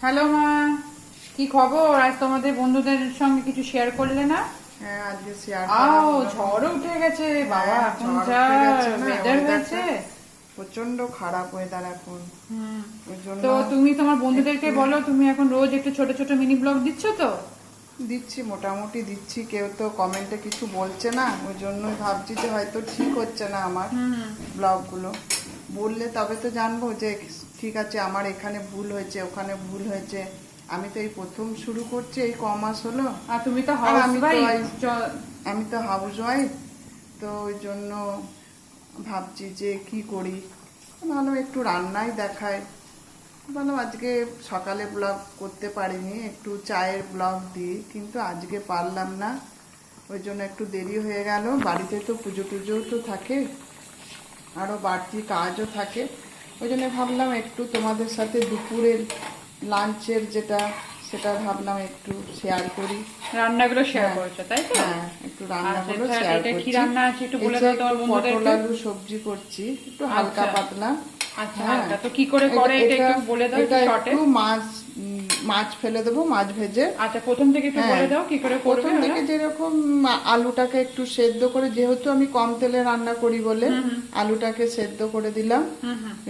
Hello মা কি খবর? আজ তোমাদের বন্ধুদের সঙ্গে কিছু শেয়ার করলে না? হ্যাঁ আজকে শেয়ার আও ঝড়ও উঠে গেছে বাবা হ্যাঁ, এখন যা না, ওয়েদার হয়েছে। প্রচণ্ড খারাপ ওয়েদার এখন। তো তুমি তোমার বন্ধুদেরকে বলো তুমি এখন রোজ একটু ছোট ছোট মিনি ব্লগ দিচ্ছ তো? দিচ্ছি মোটামুটি দিচ্ছি। কেউ তো কমেন্টে কিছু বলছে না ওই জন্যই ভাবছি যে হয়তো ঠিক হচ্ছে না আমার ব্লগগুলো বললে তবে তো জানব যে ঠিক আছে আমার এখানে ভুল হয়েছে ওখানে ভুল হয়েছে। আমি তো এই প্রথম শুরু করছি এই ক মাস হলো। আর তুমি তো আমি তো হাউস ওয়াইফ তো ওই জন্য ভাবছি যে কি করি। ভালো একটু রান্নাই দেখায়। ভালো আজকে সকালে ব্লগ করতে পারিনি একটু চায়ের ব্লগ দিই কিন্তু আজকে পারলাম না। ওই জন্য একটু দেরি হয়ে গেল বাড়িতে তো পুজো টুজোও তো থাকে আরও বাড়তি কাজও থাকে। ওই জন্য ভাবলাম একটু তোমাদের সাথে দুপুরের লাঞ্চের যেটা সেটা ভাবলাম একটু শেয়ার করি। রান্নাগুলো শেয়ার করছ তাই তো? হ্যাঁ একটু রান্নাগুলো আচ্ছা, শেয়ার এটা কি রান্না আছে একটু বলে দাও তোমার একটু পটল আলু সবজি করছি একটু হালকা আচ্ছা। পাতলা। আচ্ছা। হালকা তো কি করে করে? এটা একটু বলে দাও শর্টে একটু মাছ মাছ ফেলে দেবো মাছ ভেজে। আচ্ছা প্রথম থেকে একটু। বলে দাও কি করে করবে প্রথম থেকে যেরকম আলুটাকে একটু সেদ্ধ করে যেহেতু আমি কম তেলে রান্না করি বলে আলুটাকে সেদ্ধ করে দিলাম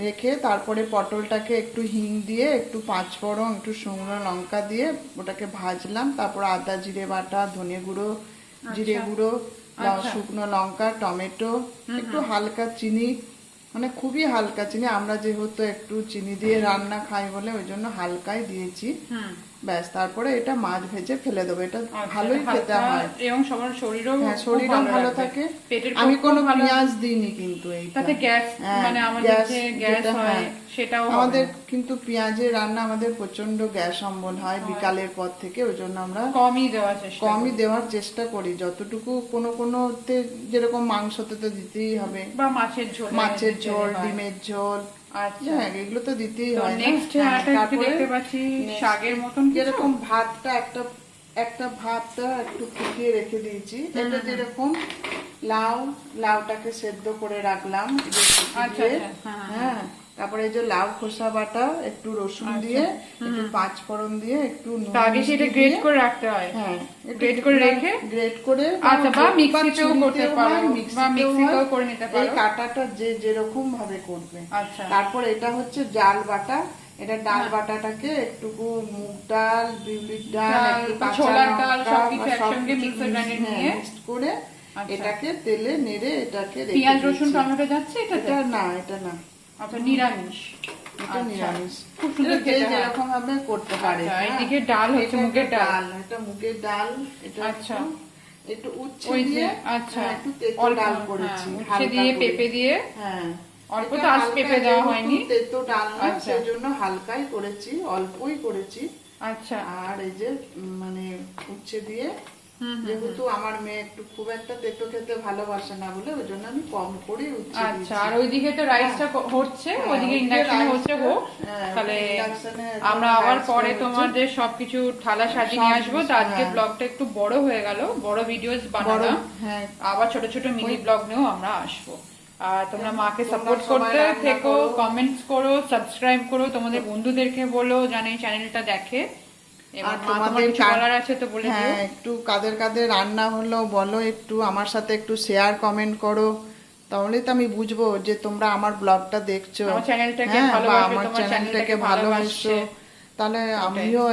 রেখে তারপরে পটলটাকে একটু হিং দিয়ে একটু পাঁচ ফোড়ন একটু শুকনো লঙ্কা দিয়ে ওটাকে ভাজলাম। তারপর আদা জিরে বাটা ধনে গুঁড়ো জিরে গুঁড়ো শুকনো লঙ্কা টমেটো একটু হালকা চিনি মানে খুবই হালকা চিনি। আমরা যেহেতু একটু চিনি দিয়ে রান্না খাই বলে ওই জন্য হালকাই দিয়েছি। ব্যাস তারপরে এটা মাছ ভেজে ফেলে দেবো। এটা আচ্ছা, ভালোই খেতে হয়। এবং সবার শরীরও হ্যাঁ শরীরও ভালো থাকে। আমি কোনো পেঁয়াজ দিইনি কিন্তু এইটা। তাতে গ্যাস হ্যাঁ, মানে আমাদের যে গ্যাস হয়। সেটাও আমাদের কিন্তু পেঁয়াজের রান্না আমাদের প্রচণ্ড গ্যাস অম্বল হয় বিকালের পর থেকে ওই জন্য আমরা কমই দেওয়ার চেষ্টা কমই করি। দেওয়ার চেষ্টা করি। যতটুকু কোনো কোনোতে যেরকম মাংসতে তো দিতেই হবে। বা মাছের ঝোল মাছের ঝোল ডিমের ঝোল আচ্ছা। হ্যাঁ এগুলো তো দিতেই হয়। নেক্সট হ্যাঁ, একটা তারপরে দেখতে পাচ্ছি শাকের মতন যেরকম ভাতটা একটা একটা ভাতটা একটু ফুটিয়ে রেখে দিয়েছি। এটা যেরকম লাউ লাউটাকে সেদ্ধ করে রাখলাম। ফুটি আচ্ছা, দিয়ে, আচ্ছা, হ্যাঁ, হ্যাঁ তারপরে এই যে লাউ খোসা বাটা একটু রসুন দিয়ে একটু পাঁচ ফোড়ন দিয়ে একটু আগে সেটা গ্রেট করে রাখতে হয়? হ্যাঁ গ্রেট করে রেখে? গ্রেট করে আচ্ছা, বা মিক্সিতেও করতে পারো, বা মিক্সিতেও করে নিতে এই কাটাটা যে যেরকম ভাবে করবে। আচ্ছা। তারপর এটা হচ্ছে ডাল বাটা। এটা ডাল হ্যাঁ। বাটাটাকে একটুকু মুগ ডাল বিউলির ডাল ছোলার ডাল, সবকিছু একসঙ্গে grinder হ্যাঁ, নিয়ে। করে আচ্ছা। এটাকে তেলে নেড়ে এটাকে পেঁয়াজ রসুন টমেটো যাচ্ছে এটা না এটা না। আচ্ছা নিরামিষ এটা আচ্ছা। নিরামিষ খুব সুন্দর খেতে হয়। যেরকম ভাবে করতে পারে আচ্ছা, হ্যাঁ। এইদিকে ডাল হচ্ছে মুগের ডাল। এটা মুগের ডাল এটা আচ্ছা। একটু- উচ্ছে দিয়ে আচ্ছা হ্যাঁ, একটু তেতো ডাল হ্যাঁ, করেছি উচ্ছে দিয়ে পেঁপে দিয়ে হ্যাঁ অল্প তো আজ পেঁপে দেওয়া হয়নি। তেতো ডাল না আচ্ছা। হালকাই করেছি অল্পই করেছি আচ্ছা আর এই যে মানে উচ্ছে দিয়ে যেহেতু আমার মেয়ে একটু খুব একটা তেতো খেতে ভালোবাসে না বলে ওই জন্য আমি কম করে আচ্ছা আর ওইদিকে তো রাইসটা হচ্ছে হ্যাঁ, ওইদিকে ইন্ডাকশনে হচ্ছে হোক হ্যাঁ, তাহলে আমরা আবার পরে তোমাদের সবকিছু থালা সাজিয়ে নিয়ে আসব। তো আজকে হ্যাঁ। ব্লগটা একটু বড় হয়ে গেল বড় ভিডিওস বানালাম। হ্যাঁ। আবার ছোট ছোট মিনি ব্লগ নিয়েও আমরা আসব। আর তোমরা মাকে সাপোর্ট করতে থেকো। কমেন্টস করো সাবস্ক্রাইব করো তোমাদের বন্ধুদেরকে বলো জানে চ্যানেলটা দেখে। হ্যাঁ একটু কাদের কাদের রান্না হলো বলো একটু আমার সাথে একটু শেয়ার কমেন্ট করো। তাহলে তো আমি বুঝব যে তোমরা আমার ব্লগটা দেখছ। আমার চ্যানেলটাকে ভালোবাসো চ্যানেলটাকে ভালোবাসছো। তাহলে আমিও